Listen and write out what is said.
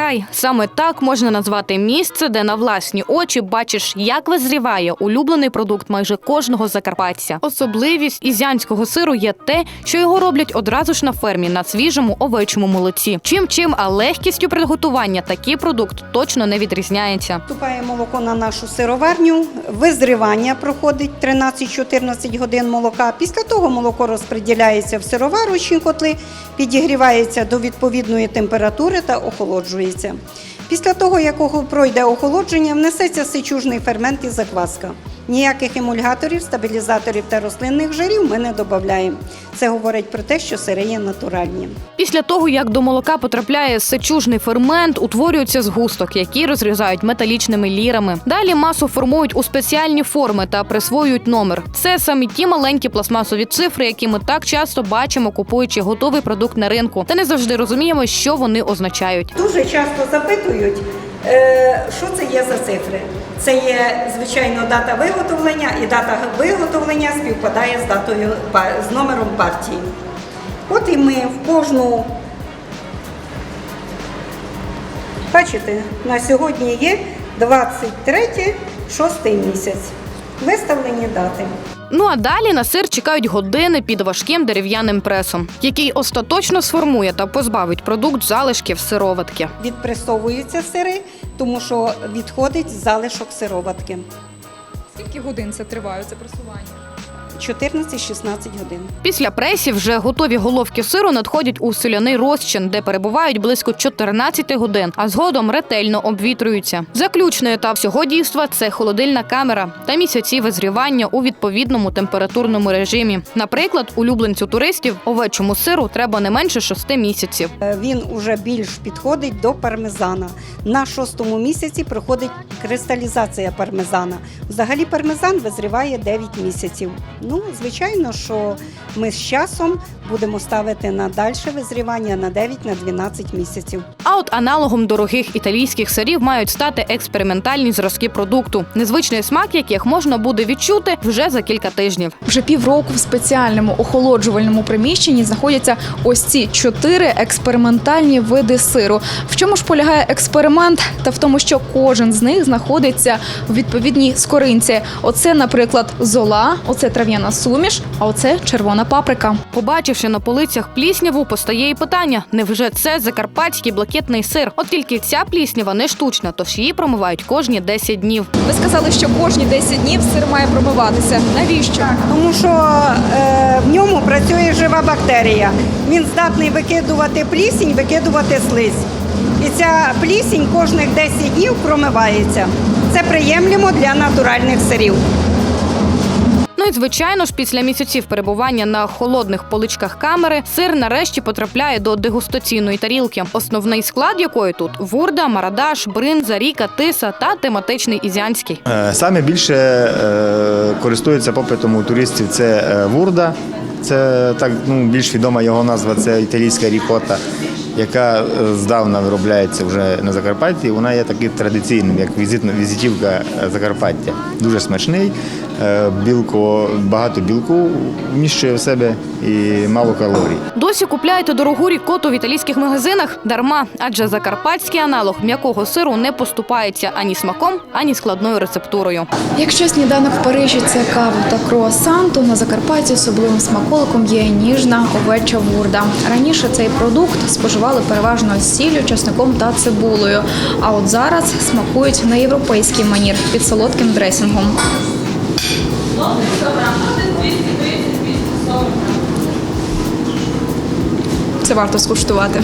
рай. Саме так можна назвати місце, де на власні очі бачиш, як визріває улюблений продукт майже кожного закарпатця. Особливість ізянського сиру є те, що його роблять одразу ж на фермі на свіжому овечому молоці. Чим чим, а легкістю приготування такий продукт точно не відрізняється. Вступає молоко на нашу сироварню, визрівання проходить 13-14 годин молока. Після того молоко розподіляється в сироварочні котли, підігрівається до відповідної температури та охолоджується. Після того, як пройде охолодження, внесеться сичужний фермент і закваска. Ніяких емульгаторів, стабілізаторів та рослинних жирів ми не додаємо. Це говорить про те, що сири є натуральні. Після того, як до молока потрапляє сечужний фермент, утворюється згусток, який розрізають металічними лірами. Далі масу формують у спеціальні форми та присвоюють номер. Це самі ті маленькі пластмасові цифри, які ми так часто бачимо, купуючи готовий продукт на ринку, та не завжди розуміємо, що вони означають. Дуже часто запитують, е, що це є за цифри. Це є, звичайно, дата виготовлення, і дата виготовлення співпадає з датою з номером партії. От і ми в кожну. Бачите, на сьогодні є 23 6 місяць. Виставлені дати. Ну а далі на сир чекають години під важким дерев'яним пресом, який остаточно сформує та позбавить продукт залишків сироватки. Відпресовуються сири, тому що відходить залишок сироватки. Скільки годин це триває це просування? 14-16 годин. Після пресів вже готові головки сиру надходять у соляний розчин, де перебувають близько 14 годин, а згодом ретельно обвітрюються. Заключний етап всього дійства це холодильна камера та місяці визрівання у відповідному температурному режимі. Наприклад, улюбленцю туристів овечому сиру треба не менше 6 місяців. Е, Він уже більш підходить до пармезана. На шостому місяці проходить кристалізація пармезана. Взагалі пармезан визріває 9 місяців. Ну, звичайно, що ми з часом будемо ставити на дальше визрівання на 9-12 місяців. От аналогом дорогих італійських сирів мають стати експериментальні зразки продукту, незвичний смак яких можна буде відчути вже за кілька тижнів. Вже півроку в спеціальному охолоджувальному приміщенні знаходяться ось ці чотири експериментальні види сиру. В чому ж полягає експеримент? Та в тому, що кожен з них знаходиться в відповідній скоринці. Оце, наприклад, зола, оце трав'яна суміш, а оце червона паприка. Побачивши на полицях плісняву, постає і питання: невже це закарпатський блакитний сир? От тільки ця пліснява не штучна, тож її промивають кожні 10 днів. Ви сказали, що кожні 10 днів сир має промиватися. Навіщо? Тому що е, в ньому працює жива бактерія. Він здатний викидувати плісінь, викидувати слизь. І ця плісінь кожних 10 днів промивається. Це приємлемо для натуральних сирів. Ну і звичайно ж, після місяців перебування на холодних поличках камери сир нарешті потрапляє до дегустаційної тарілки, основний склад якої тут вурда, марадаш, бринза, ріка, тиса та тематичний ізянський. Е, Саме більше користуються користується попитом у туристів це е, вурда. Це так ну, більш відома його назва це італійська рікота, яка е, здавна виробляється вже на Закарпатті. Вона є таким традиційним, як візитна візитівка е, Закарпаття. Дуже смачний, е, білко, багато білку вміщує в себе і мало калорій. Досі купляєте дорогу рікоту в італійських магазинах дарма, адже закарпатський аналог м'якого сиру не поступається ані смаком, ані складною рецептурою. Якщо сніданок в Парижі це кава та круасан, то на Закарпатті особливим смаколиком є ніжна овеча вурда. Раніше цей продукт споживали переважно з сіллю, чесником та цибулею. А от зараз смакують на європейський манір під солодким дресінгом. Це варто скуштувати.